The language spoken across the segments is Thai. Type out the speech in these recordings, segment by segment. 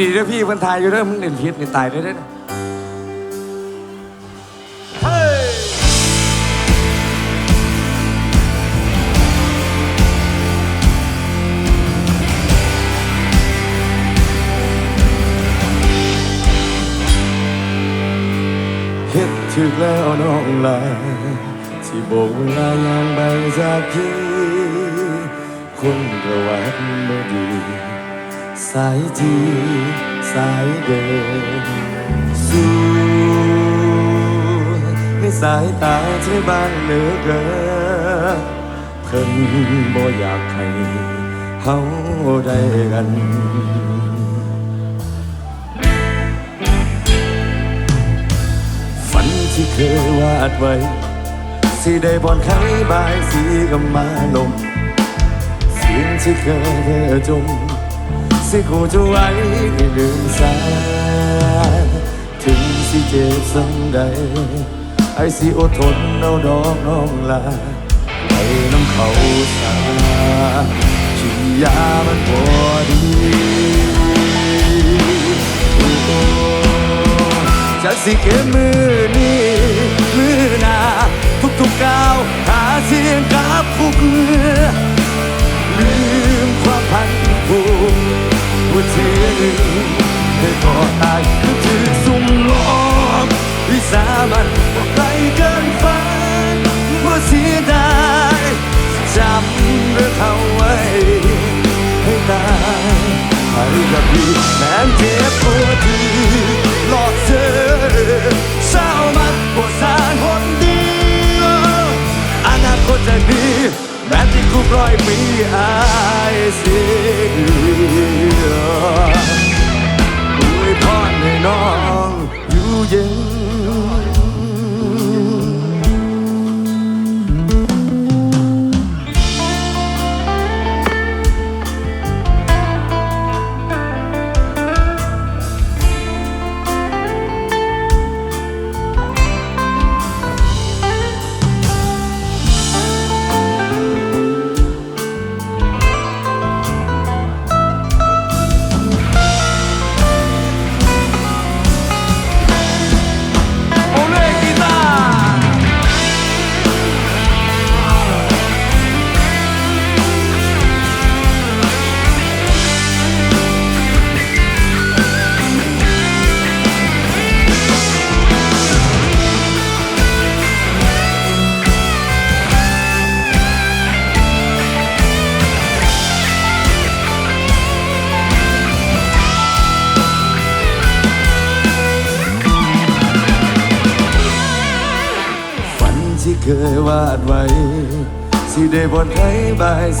ดีด้อพี่เพิ่นทายอยู่เด้อมึงเล่นผิดนี่ตายได้เด้อเฮ็ดถึกแล้วน้องลาที่โบกเวลายางไปจากพี่คนประวัติบ่ดี สายทีสายเดิน สู่ในสายตาเธอบางเหลือเกินเพิ่นบ่อยากให้เฮาได้กันฝันที่เคยวาดไว้ สิได้บอนไขบายสีกับมาลมเสียงที่เคยเธอจม สิกูจะไว้ให้ลืมสาถึงสิเจ็บสังใดไอ้สิอดทนเอาดอกน้องลาให้น้ำเขาสาฉีดยามันพอดีจากสิเก็บมือนี้มือหนาทุกๆก้าวหาเสียงกับผู้เพื่อลืมความพันผูก ว่าเธอหนึ่งเธอก็ตายคือถือสุ่มหลอกวิสามันว่าไกลเกินฝันว่าเสียดายจำเรื่องเขาไว้ให้ตายให้กับพี่แม้เจ็บปวดที่หลอกเธอเศร้ามันปวดสารคนเดียวอนาคตจะดี แม้ที่กูปล่อยมี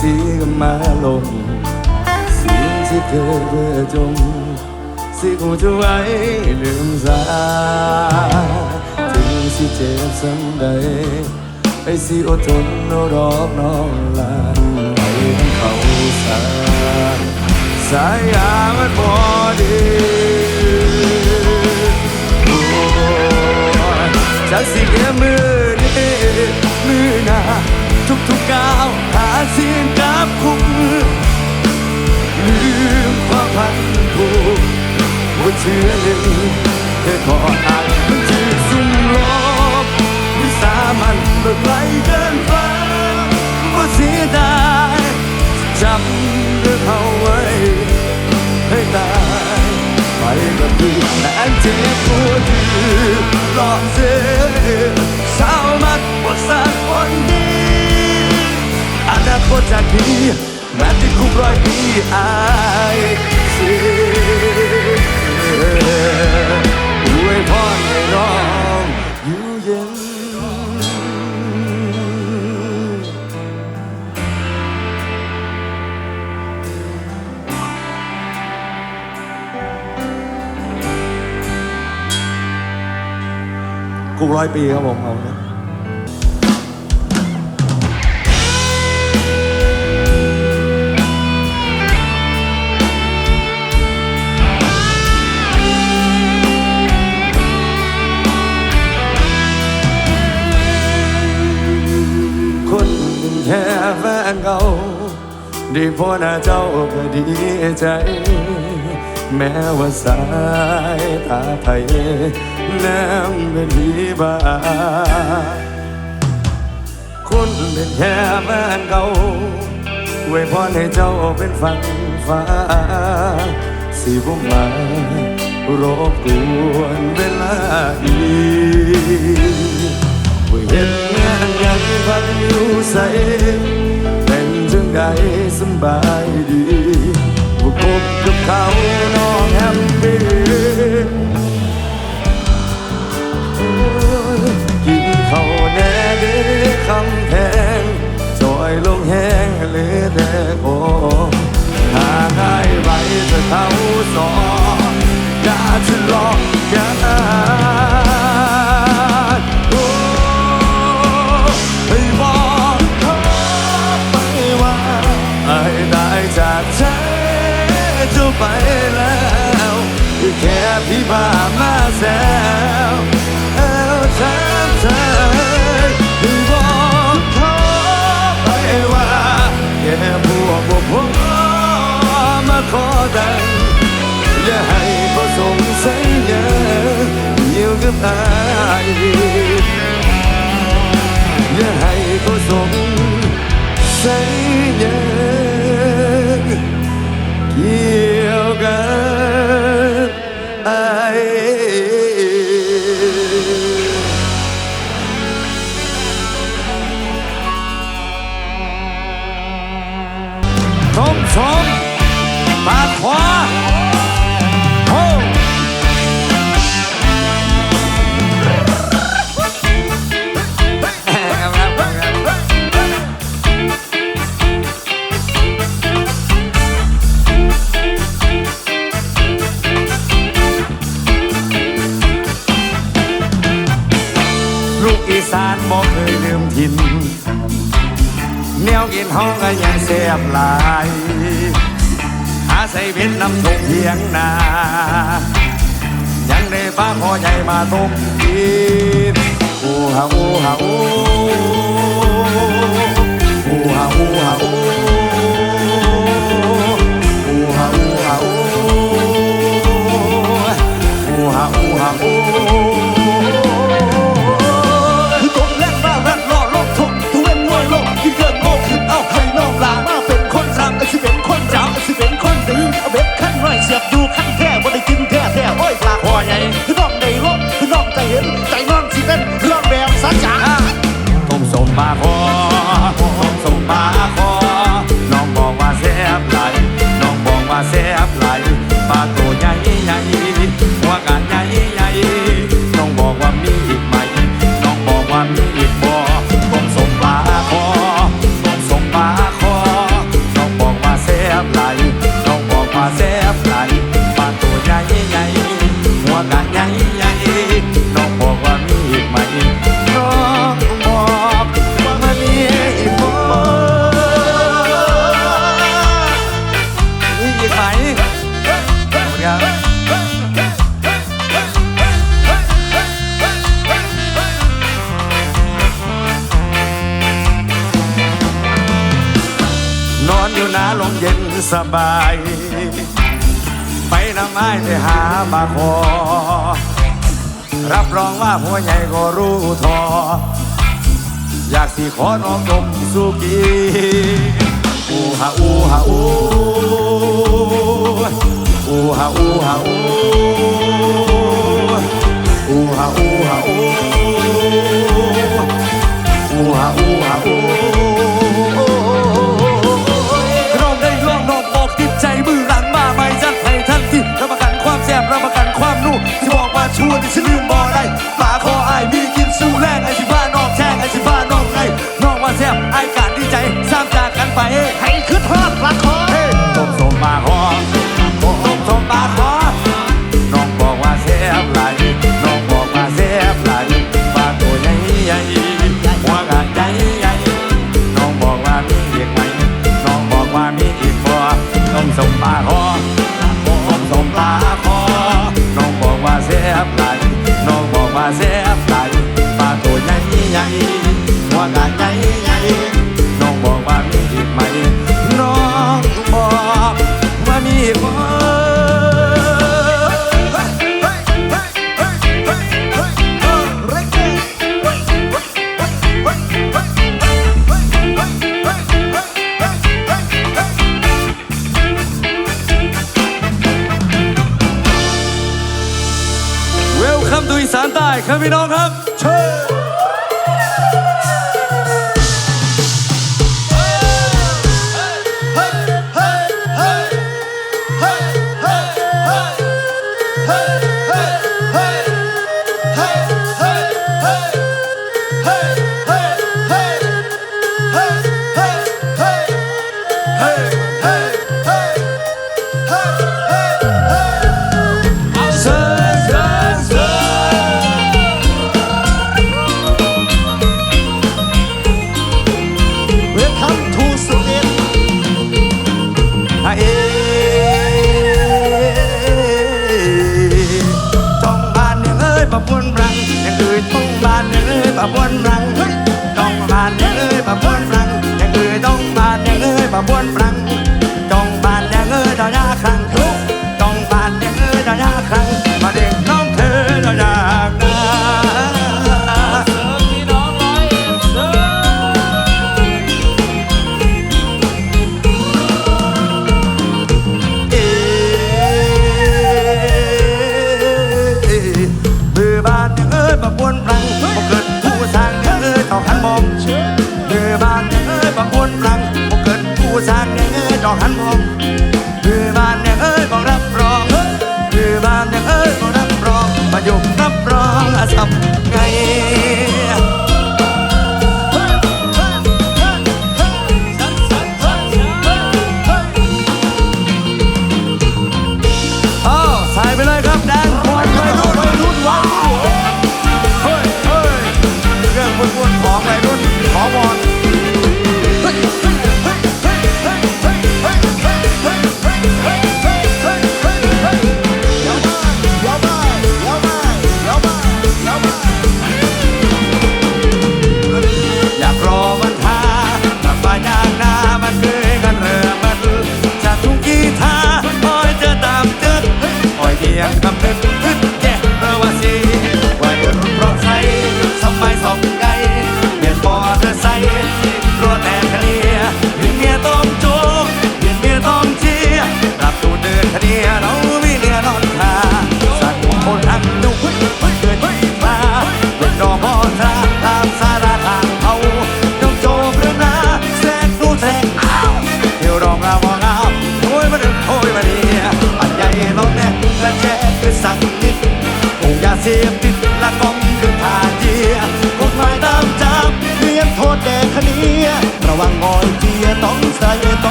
สีกับมาลง เสียงที่เคยเบื่อจมสิกูจะไว้ลืมสาถึงสิเจ็บสังใดไอ้สิอดทนเอาดอกน้องลาให้เขาสาสายยามันพอดีจากสิ่งแมือนี้มือหน้า ทุกๆก้าวหาเสียงกับคุกมือลืมความพันผูกว่าเชื่อหนึ่งเธอขออ่านมันจืดสุ่มลบวิสามันเมื่อไกลเกินฟ้าว่าเสียดายจำเรื่องเขาไว้ให้ตายไปกับพี่แม้เจ็บปวดที่หลอกเธอ้อยปีครับผมเอาเนคนแค่แฟนเก่าได้พอหน้าเจ้าก็ดีใจ แม้ว่าสายตาไทย นาม nemmen liba ณเป็นแย่บ้านเก่าไว้พอให้เจ้าเป็นฝังฟ้าสีบ่มารบกวนเวลาอีกไว้เห็นงานยังพันอยู่ใสเป็นจังใดสบายดีบ่กบกับเขาน้องแฮมปี้ แน่หรือคำแพงจอยลงแห้งหรือแต่โอหาให้ไว้จะเท่าสออย่าทะเลอะกันโอ้บอกเธอไปว่าได้จากใจจะไปแล้วแค่พี่บ้า 可抵，一係個仲死嘢，要急嗌，一係個仲死嘢，要緊嗌。Tom Tom ปาดขวาโอ้ลูกอีสานบอกเคยลืมถิ่แนวกินห้องก็ยังเสียบหลาย ในเวีทน้ำตกเพียงนา ยังได้ฟ้าขอใหญ่มาตกทีอู้ฮาอู้ฮาโอ้ จองหันมองมือบ้านแดงเอ้ยบอกรับรองคือบ้านแดงเอ้ยบอกรับรองมาอยู่รับรองอาสัม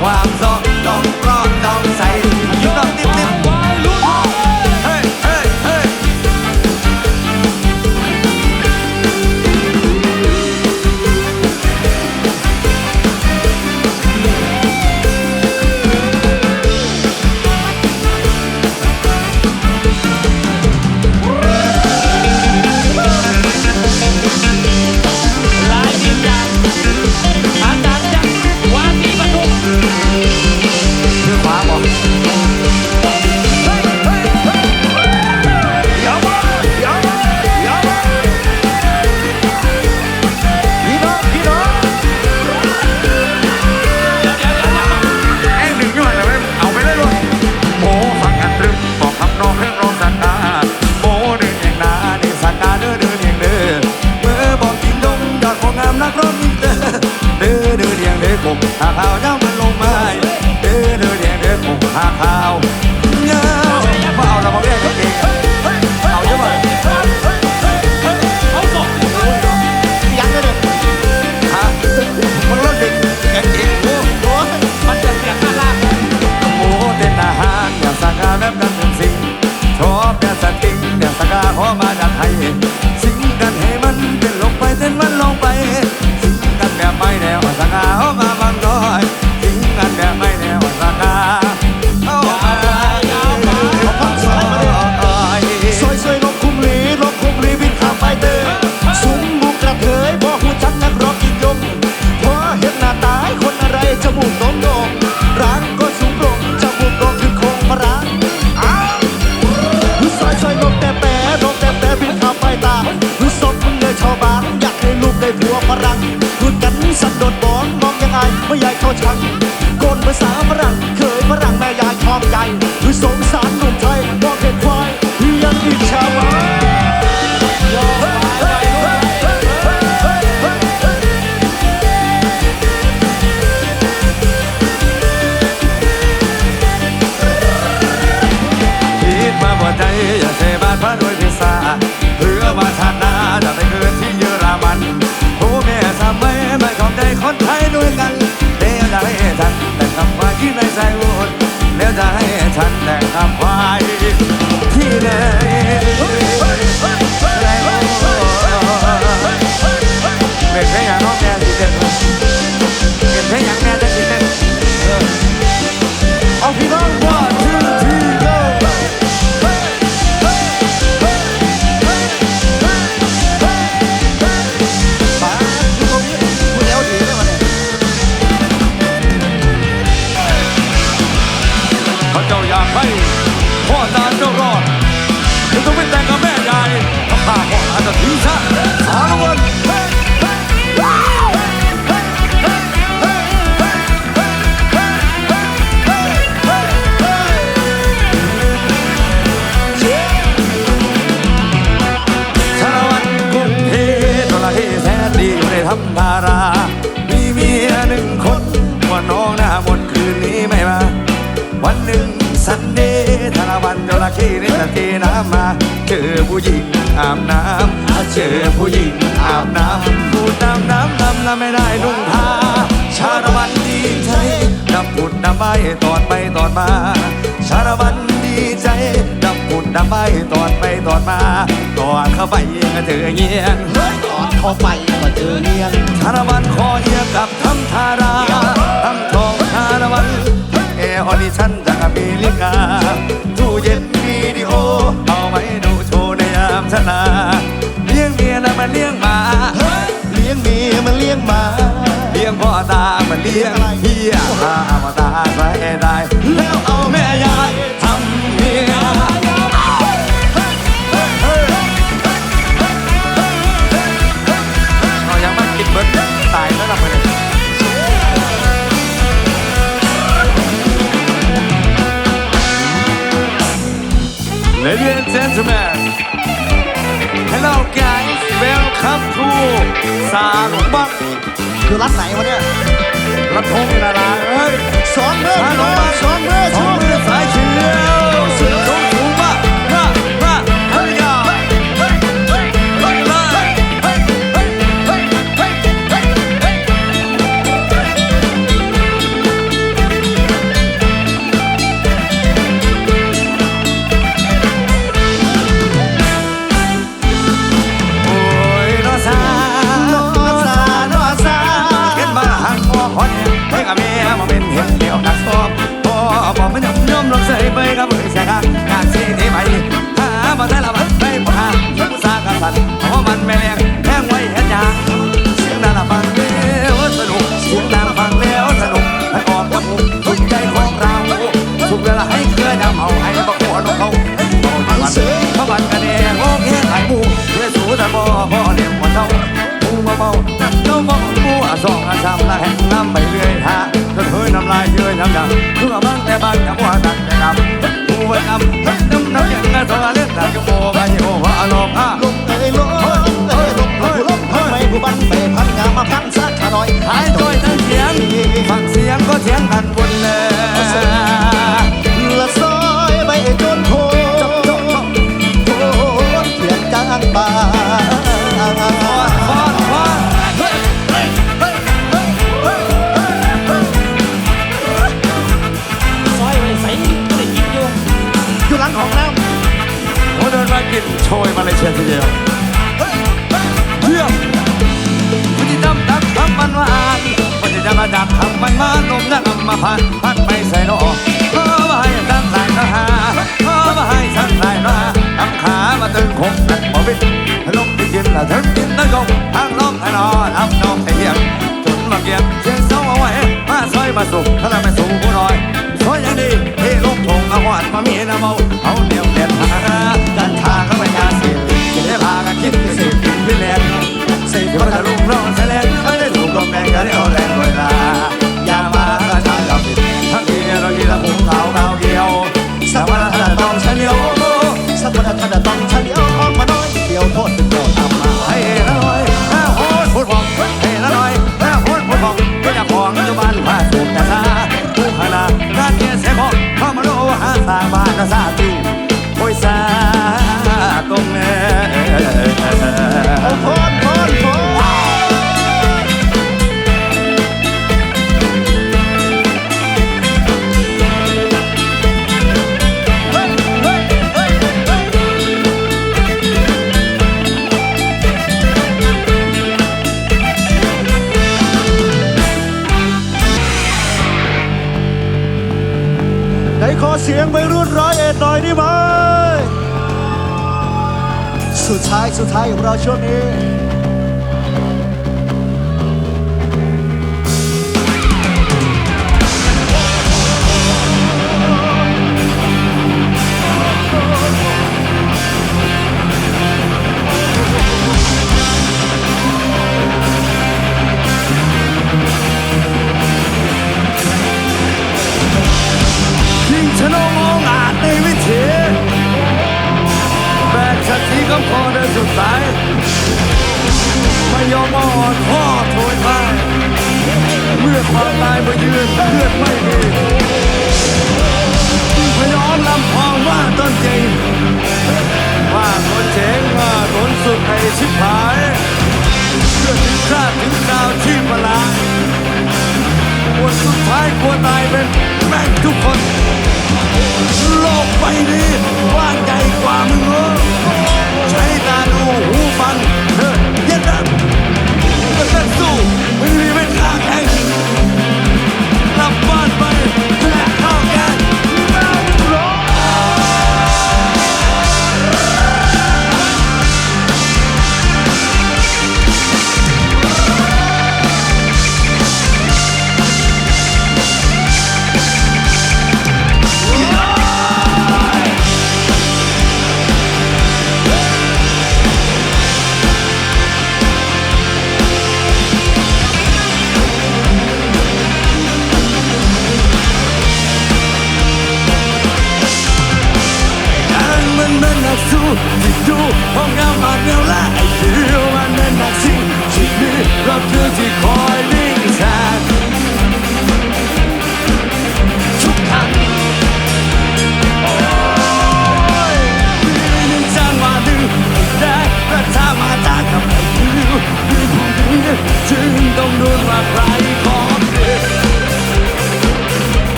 ความซอกต้องกรอบต้องใส่ verdade. ม่ได้ทำทารามีเมียหนึ่งคนว่าน้องหน้ามนคืนนี้ไม่มา วันหนึ่งสันเดย์ชาละวันจระเข้ในตะเกน้ำมาเจอผู้หญิงอาบน้ำเจอผู้หญิงอาบน้ำพูดน้ำน้ำน้ำน้ำไม่ได้นุ่งผ้าชาละวันดีใจดำผุดดำใบตอดไปตอดมา ชาละวันดีใจดำผุดดำใบตอดไปตอดมาตอดเข้าไปก็เจอเงี้ยงตอนเข้าไป เจอเนียนชาละวันคอเอียกับทำทาราทำทองชาละวันแอร์ออดิชั่นจากอเมริกาตู้เย็นวิดีโอ เอาไว้ดูโชว์ในยามชนะเลี้ยงเมียแล้วมันเลี้ยงหมา เลี้ยงเมียมันเลี้ยงหมา เลี้ยงพ่อตามันเลี้ยง รัดไหนวะเนี่ยกระทงนาราเอ้ยสองมือสาลงบักสองมือสองมือส ลายเย้ยน้ำดังเพื่อบ้างแต่บ้างแต่ว่าดังแต่ดำมูไว้ดำน้ำน้ำยังไงตัวเล่นแต่ก็โมไปโอ้ว่าอารมณ์อะ เชียวทีเดียวเยี่ยมคุที่ดำดักทำมันว่าอ่านมันจะมาดักทำมันมาลมนั่งมาพันพันไปใส่นอเออมาให้ตั้งสายนะฮะเอมาให้ตั้งสายนะทำขามาตึงคงนั่บ่วิทลมที่กินละถึงกินนั่งกงทางลมให้นอนทำนองให้เทียงจนมาเกียงเชียงเสาเอาไว้มาซอยมาสุก ร้อยเอ็ดหน่อยได้ไหม สุดท้ายสุดท้ายของเราช่วงนี้ อความตายมายืนเลือดไม่มีพย้อนลำพองว่าต้นจริงว่าคนเจ๋งว่าคนสุดให้ชิบหายเพื่อถึงคราถึงดาวที่ประหลาดวันสุดท้ายกลัวตายเป็นแม่งทุกคน โลกใบนี้ว่างใหญ่กว่ามึงเออใช้ตาดูหูฟังเธอเยันดับก็เต้นสู้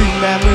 Remember.